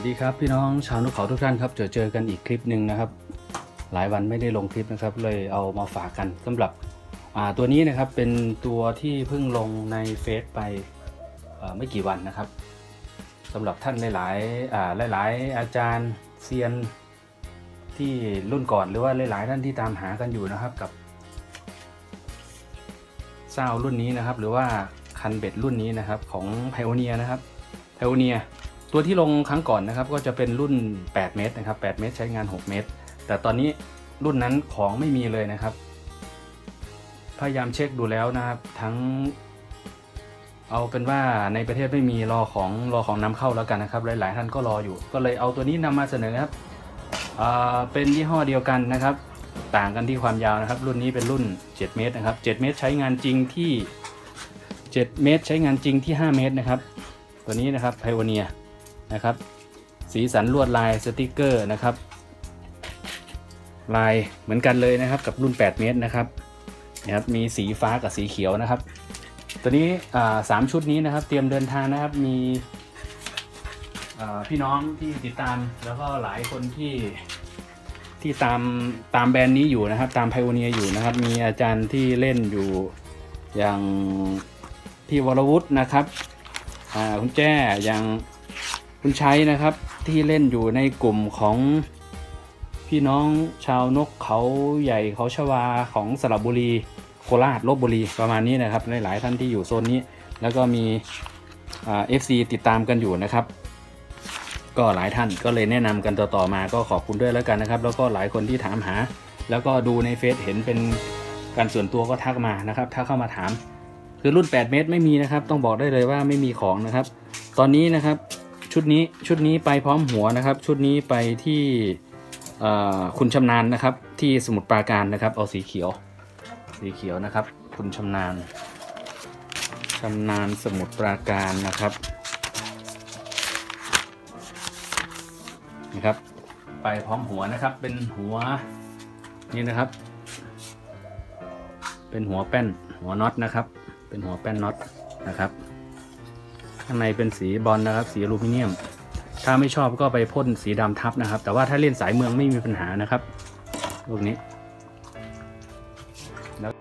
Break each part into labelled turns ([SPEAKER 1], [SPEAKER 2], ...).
[SPEAKER 1] วัสดีครับพี่น้องชาวนกเขาทุกท่านครับเจอเจอกันอีกคลิปหนึ่งนะครับ หลายวันไม่ได้ลงคลิปนะครับ เลยเอามาฝากกันสำหรับตัวนี้นะครับเป็นตัวที่เพิ่งลงในเฟซไปไม่กี่วันนะครับสำหรับท่านหลายๆอาหลาย ๆ อาจารย์เซียนที่รุ่นก่อนหรือว่าหลาย ๆ ท่านที่ตามหากันอยู่นะครับกับเศร้ารุ่นนี้นะครับ หรือว่าคันเบ็ดรุ่นนี้นะครับของไพโอเนียนะครับไพโอเนีย ตัวที่ลงครั้งก่อนนะครับก็จะเป็นรุ่น 8 เมตรนะครับ 8 เมตรใช้งาน 6 เมตร แต่ตอนนี้รุ่นนั้นของไม่มีเลยนะครับ พยายามเช็คดูแล้วนะครับ ทั้ง เอาเป็นว่าในประเทศไม่มีรอของรอของนำเข้าแล้วกันนะครับ หลาย ๆ ท่านก็รออยู่ ก็เลยเอาตัวนี้นำมาเสนอครับเป็นยี่ห้อเดียวกันนะครับ ต่างกันที่ความยาวนะครับ รุ่นนี้เป็นรุ่น 7 เมตรนะครับ 7 เมตรใช้งานจริงที่ 7 เมตร ใช้งานจริงที่ 5 เมตรนะครับ ตัวนี้นะครับไพโอเนีย นะครับ สีสันลวดลายสติกเกอร์นะครับ ลายเหมือนกันเลยนะครับกับรุ่น 8 เมตรนะครับนะครับ มีสีฟ้ากับสีเขียวนะครับ ตัวนี้สามชุดนี้นะครับ เตรียมเดินทางนะครับมีพี่น้องที่ติดตามแล้วก็หลายคนที่ที่ตามตามแบรนด์นี้อยู่นะครับ ตามไพโอเนียอยู่นะครับ มีอาจารย์ที่เล่นอยู่อย่างพี่วรวุฒินะครับคุณแจ้อย่าง คุณชัยนะครับที่เล่นอยู่ในกลุ่มของพี่น้องชาวนกเขาใหญ่เขาชวาของสระบุรีโคราชลบบุรีประมาณนี้นะครับหลายๆท่านที่อยู่โซนนี้ แล้วก็มีเอฟซีติดตามกันอยู่นะครับ ก็หลายท่านก็เลยแนะนำกันต่อๆมาก็ขอบคุณด้วยแล้วกันนะครับ แล้วก็หลายคนที่ถามหา แล้วก็ดูในเฟซเห็นเป็นการส่วนตัวก็ทักมานะครับถ้าเข้ามาถาม คือรุ่น 8 เมตรไม่มีนะครับ ต้องบอกได้เลยว่าไม่มีของนะครับ ตอนนี้นะครับ ชุดนี้ชุดนี้ไปพร้อมหัวนะครับ ชุดนี้ไปที่คุณชำนาญนะครับ ที่สมุทรปราการนะครับ เอาสีเขียว สีเขียวนะครับ คุณชำนาญชำนาญสมุทรปราการนะครับนะครับ ไปพร้อมหัวนะครับ เป็นหัวนี่นะครับ เป็นหัวแป้นหัวน็อตนะครับ เป็นหัวแป้นน็อตนะครับ ข้างในเป็นสีบอลนะครับ สีอลูมิเนียม ถ้าไม่ชอบก็ไปพ่นสีดำทับนะครับ แต่ว่าถ้าเล่นสายเมืองไม่มีปัญหานะครับลูกนี้แล้ว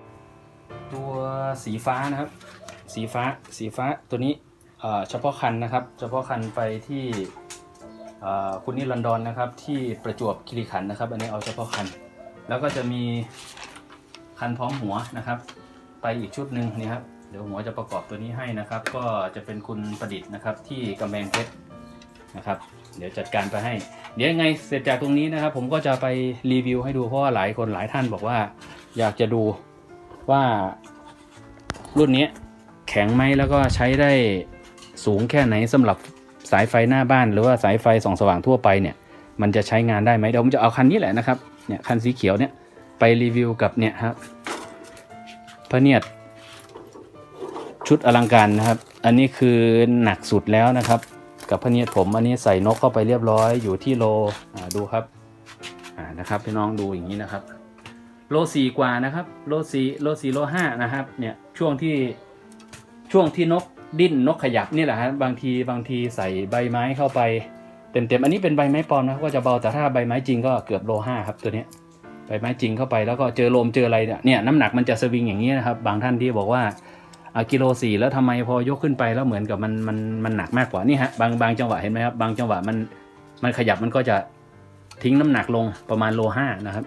[SPEAKER 1] ตัวสีฟ้านะครับ สีฟ้าสีฟ้าตัวนี้เฉพาะคันนะครับ เฉพาะคันไปที่คุณนิรันดรนนะครับ ที่ประจวบคีรีขันนะครับ อันนี้เอาเฉพาะคัน แล้วก็จะมีคันพร้อมหัวนะครับ ไปอีกชุดหนึ่งนี่ครับ เดี๋ยวหัวจะประกอบตัวนี้ให้นะครับ ก็จะเป็นคุณประดิษฐ์นะครับ ที่กำแพงเพชรนะครับ เดี๋ยวจัดการไปให้ เดี๋ยวยังไงเสร็จจากตรงนี้นะครับ ผมก็จะไปรีวิวให้ดูเพราะว่าหลายคนหลายท่านบอกว่า อยากจะดูว่ารุ่นนี้แข็งไหมแล้วก็ใช้ได้สูงแค่ไหนสำหรับสายไฟหน้าบ้าน หรือว่าสายไฟส่องสว่างทั่วไปเนี่ย มันจะใช้งานได้ไหมเดี๋ยวผมจะเอาคันนี้แหละนะครับเนี่ยคันสีเขียวเนี่ยไปรีวิวกับเนี่ยครับพระเนียด ชุดอลังการนะครับ อันนี้คือหนักสุดแล้วนะครับ กับพเนียดผมอันนี้ใส่นกเข้าไปเรียบร้อยอยู่ที่โลดูครับนะครับพี่น้องดูอย่างนี้นะครับ โลสี่กว่านะครับ โลสี่โลสี่โลห้านะครับ เนี่ยช่วงที่ช่วงที่นกดิ้นนกขยับนี่แหละฮะบางทีบางทีใส่ใบไม้เข้าไปเต็มๆอันนี้เป็นใบไม้ปลอมนะครับก็จะเบาแต่ถ้าใบไม้จริงก็เกือบโลห้าครับตัวนี้ใบไม้จริงเข้าไปแล้วก็เจอลมเจออะไรเนี่ยเนี่ยน้ำหนักมันจะสวิงอย่างนี้นะครับ บางท่านที่บอกว่า กิโลสี่แล้วทำไมพอยกขึ้นไปแล้วเหมือนกับมันมันมันหนักมากกว่านี่ฮะบางบางจังหวะเห็นไหมครับบางจังหวะมันมันขยับมันก็จะทิ้งน้ำหนักลงประมาณโลห้านะครับ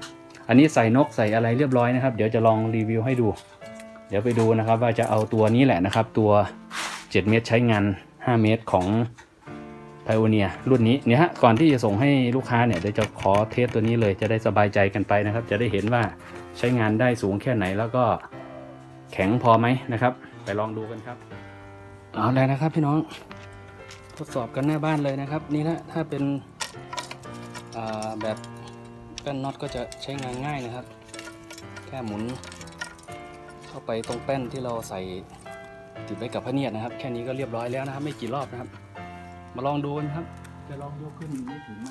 [SPEAKER 1] อันนี้ใส่นกใส่อะไรเรียบร้อยนะครับ เดี๋ยวจะลองรีวิวให้ดู เดี๋ยวไปดูนะครับว่าจะเอาตัวนี้แหละนะครับ ตัว 7 เมตรใช้งาน 5 เมตรของ p i o n e e r รุ่นนี้เนี่ยฮะก่อนที่จะส่งให้ลูกค้าเนี่ยเดี๋ยวจะขอเทสตัวนี้เลยจะได้สบายใจกันไปนะครับ จะได้เห็นว่าใช้งานได้สูงแค่ไหนแล้วก็แข็งพอไหมนะครับ ไปลองดูกันครับ เอาเลยนะครับพี่น้องทดสอบกันหน้าบ้านเลยนะครับ นี่นะถ้าเป็นแบบแป้นน็อตก็จะใช้งานง่ายนะครับ แค่หมุน เข้าไปตรงแป้นที่เราใส่ติดไว้กับพระเนียดนะครับ แค่นี้ก็เรียบร้อยแล้วนะครับ ไม่กี่รอบนะครับ มาลองดูกันครับ จะลองยกขึ้นไม่ถึงไหม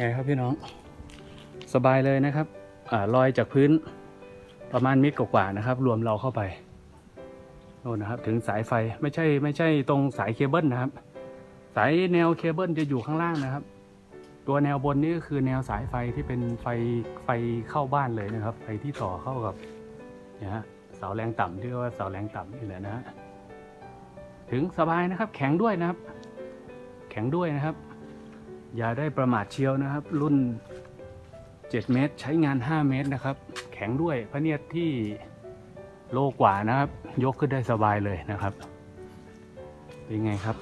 [SPEAKER 1] ไงครับพี่น้อง สบายเลยนะครับอลอยจากพื้นประมาณเมตรกว่าๆนะครับ รวมเราเข้าไปโน่นนะครับ ถึงสายไฟไม่ใช่ไม่ใช่ตรงสายเคเบิลนะครับ สายแนวเคเบิลจะอยู่ข้างล่างนะครับ ตัวแนวบนนี่ก็คือแนวสายไฟที่เป็นไฟไฟเข้าบ้านเลยนะครับ ไฟที่ต่อเข้ากับเนี่ยฮะเสาแรงต่ำที่เรียกว่าเสาแรงต่ำนี่แหละนะฮะถึงสบายนะครับ แข็งด้วยนะครับ แข็งด้วยนะครับ อย่าได้ประมาทเชียวนะครับ รุ่น 7 เมตร ใช้งาน 5 เมตรนะครับ แข็งด้วยพระเนียดที่โลกว่านะครับ ยกขึ้นได้สบายเลยนะครับ เป็นไงครับ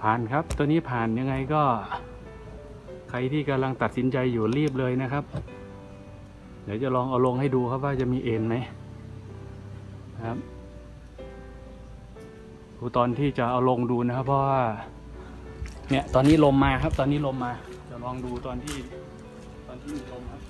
[SPEAKER 1] ผ่านครับตัวนี้ผ่านยังไงก็ ใครที่กำลังตัดสินใจอยู่รีบเลยนะครับ เดี๋ยวจะลองเอาลงให้ดูครับว่าจะมีเอ็นไหมครับ ดูตอนที่จะเอาลงดูนะครับ เพราะว่าเนี่ยตอนนี้ลมมาครับ ตอนนี้ลมมาจะลองดูตอนที่ตอนที่มีลมครับ